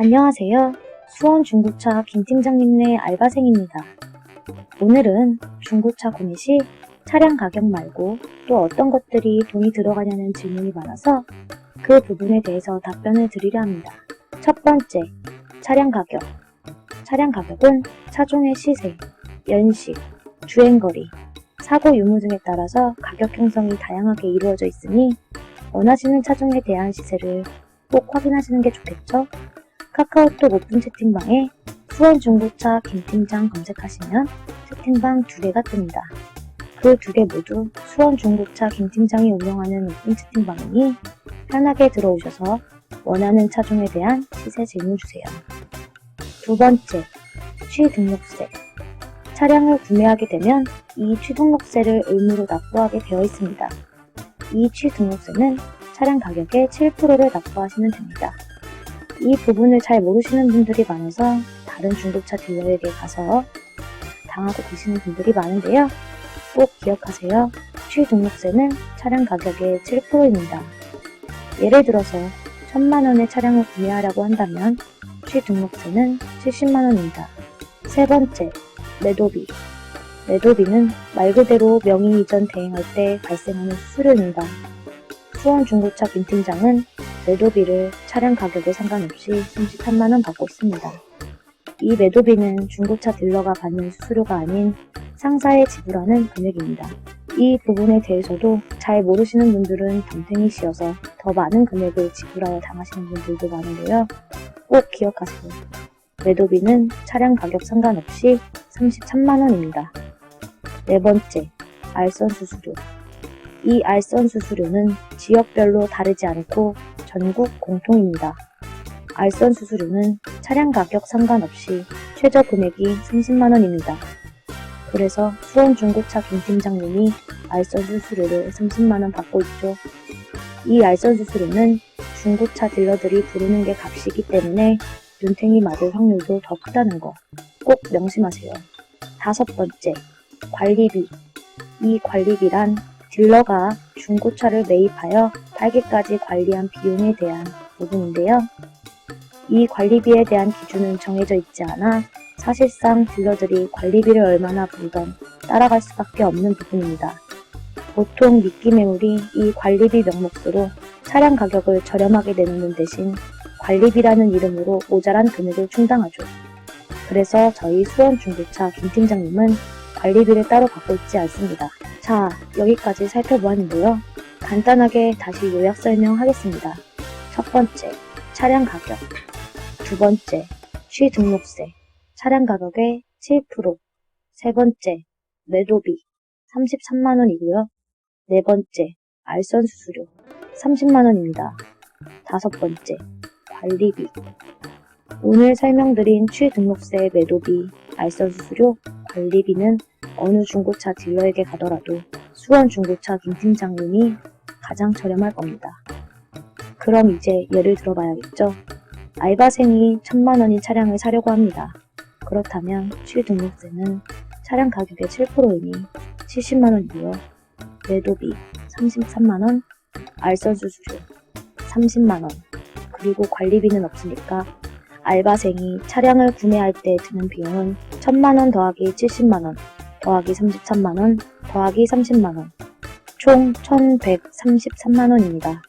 안녕하세요. 수원 중고차 김 팀장님네 알바생입니다. 오늘은 중고차 구매 시 차량 가격 말고 또 어떤 것들이 돈이 들어가냐는 질문이 많아서 그 부분에 대해서 답변을 드리려 합니다. 첫 번째, 차량 가격. 차량 가격은 차종의 시세, 연식, 주행거리, 사고 유무 등에 따라서 가격 형성이 다양하게 이루어져 있으니 원하시는 차종에 대한 시세를 꼭 확인하시는 게 좋겠죠? 카카오톡 오픈 채팅방에 수원 중고차 김팀장 검색하시면 채팅방 두 개가 뜹니다. 그 두 개 모두 수원 중고차 김팀장이 운영하는 오픈 채팅방이니 편하게 들어오셔서 원하는 차종에 대한 시세 질문 주세요. 두 번째, 취등록세. 차량을 구매하게 되면 이 취등록세를 의무로 납부하게 되어 있습니다. 이 취등록세는 차량 가격의 7%를 납부하시면 됩니다. 이 부분을 잘 모르시는 분들이 많아서 다른 중고차 딜러에게 가서 당하고 계시는 분들이 많은데요. 꼭 기억하세요. 취등록세는 차량 가격의 7%입니다. 예를 들어서 1000만원의 차량을 구매하려고 한다면 취등록세는 70만원입니다. 세 번째, 매도비. 매도비는 말 그대로 명의 이전 대행할 때 발생하는 수수료입니다. 수원 중고차 김팀장은 매도비를 차량 가격에 상관없이 33만원 받고 있습니다. 이 매도비는 중고차 딜러가 받는 수수료가 아닌 상사에 지불하는 금액입니다. 이 부분에 대해서도 잘 모르시는 분들은 덤탱이시여서 더 많은 금액을 지불하여 당하시는 분들도 많은데요. 꼭 기억하세요. 매도비는 차량 가격 상관없이 33만원입니다. 네 번째, 알선 수수료. 이 알선 수수료는 지역별로 다르지 않고 전국 공통입니다. 알선 수수료는 차량 가격 상관없이 최저 금액이 30만원입니다. 그래서 수원 중고차 김 팀장님이 알선 수수료를 30만원 받고 있죠. 이 알선 수수료는 중고차 딜러들이 부르는 게 값이기 때문에 눈탱이 맞을 확률도 더 크다는 거 꼭 명심하세요. 다섯 번째, 관리비. 이 관리비란 딜러가 중고차를 매입하여 팔기까지 관리한 비용에 대한 부분인데요. 이 관리비에 대한 기준은 정해져 있지 않아 사실상 딜러들이 관리비를 얼마나 부르던 따라갈 수밖에 없는 부분입니다. 보통 미끼 매물이 이 관리비 명목으로 차량 가격을 저렴하게 내놓는 대신 관리비라는 이름으로 모자란 금액을 충당하죠. 그래서 저희 수원 중고차 김 팀장님은 관리비를 따로 받고 있지 않습니다. 자, 여기까지 살펴보았는데요. 간단하게 다시 요약 설명하겠습니다. 첫 번째, 차량 가격. 두 번째, 취등록세. 차량 가격의 7%. 세 번째, 매도비. 33만원이고요. 네 번째, 알선 수수료. 30만원입니다. 다섯 번째, 관리비. 오늘 설명드린 취등록세, 매도비, 알선 수수료, 관리비는 어느 중고차 딜러에게 가더라도 수원 중고차 김 팀장님이 가장 저렴할 겁니다. 그럼 이제 예를 들어봐야겠죠? 알바생이 천만 원인 차량을 사려고 합니다. 그렇다면 취등록세는 차량 가격의 7%이니 70만 원이고요. 매도비 33만 원, 알선 수수료 30만 원, 그리고 관리비는 없으니까 알바생이 차량을 구매할 때 드는 비용은 1000만원 더하기 70만원 더하기 33만원 더하기 30만원 총 1133만원입니다.